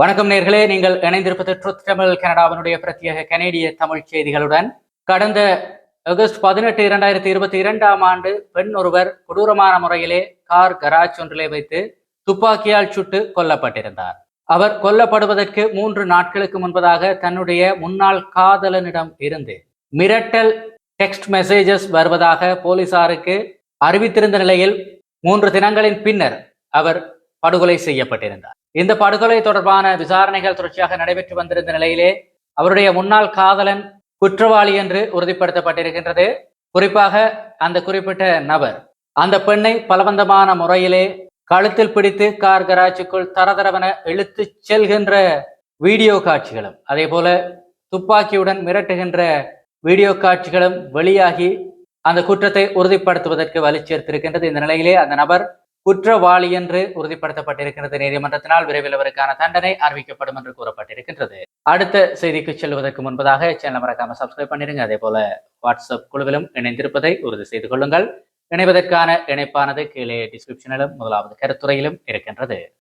வணக்கம் நேர்களே நீங்கள் இணைந்திருப்பது ட்ருத் தமிழ் கனடாவினுடைய பிரத்யேக கனேடிய தமிழ் செய்திகளுடன். கடந்த ஆகஸ்ட் பதினெட்டு இரண்டாயிரத்தி இருபத்தி இரண்டாம் ஆண்டு பெண் ஒருவர் கொடூரமான முறையிலே கார் கராஜ் ஒன்றிலே வைத்து துப்பாக்கியால் சுட்டு கொல்லப்பட்டிருந்தார். அவர் கொல்லப்படுவதற்கு மூன்று நாட்களுக்கு முன்பதாக தன்னுடைய முன்னாள் காதலனிடம் இருந்து மிரட்டல் டெக்ஸ்ட் மெசேஜஸ் வருவதாக போலீசாருக்கு அறிவித்திருந்த நிலையில் மூன்று தினங்களின் பின்னர் அவர் படுகொலை செய்யப்பட்டிருந்தார். இந்த படுகொலை தொடர்பான விசாரணைகள் தொடர்ச்சியாக நடைபெற்று வந்திருந்த நிலையிலே அவருடைய முன்னாள் காதலன் குற்றவாளி என்று உறுதிப்படுத்தப்பட்டிருக்கின்றது. குறிப்பாக அந்த குறிப்பிட்ட நபர் அந்த பெண்ணை பலவந்தமான முறையிலே கழுத்தில் பிடித்து கார் கராஜுக்குள் தரதரவென இழுத்து செல்கின்ற வீடியோ காட்சிகளும் அதே போல துப்பாக்கியுடன் மிரட்டுகின்ற வீடியோ காட்சிகளும் வெளியாகி அந்த குற்றத்தை உறுதிப்படுத்துவதற்கு வலி சேர்த்திருக்கின்றது இந்த நிலையிலே அந்த நபர் குற்றவாளி என்று உறுதிப்படுத்தப்பட்டிருக்கிறது. நீதிமன்றத்தினால் விரைவில் அவருக்கான தண்டனை அறிவிக்கப்படும் என்று கூறப்பட்டிருக்கின்றது. அடுத்த செய்திக்கு செல்வதற்கு முன்பதாக சேனல் மறக்காம சப்ஸ்கிரைப் பண்ணிருங்க அதே போல வாட்ஸ்அப் குழுவிலும் இணைந்திருப்பதை உறுதி செய்து கொள்ளுங்கள். இணைவதற்கான இணைப்பானது கீழே டிஸ்கிரிப்ஷனிலும் முதலாவது கருத்துறையிலும் இருக்கின்றது.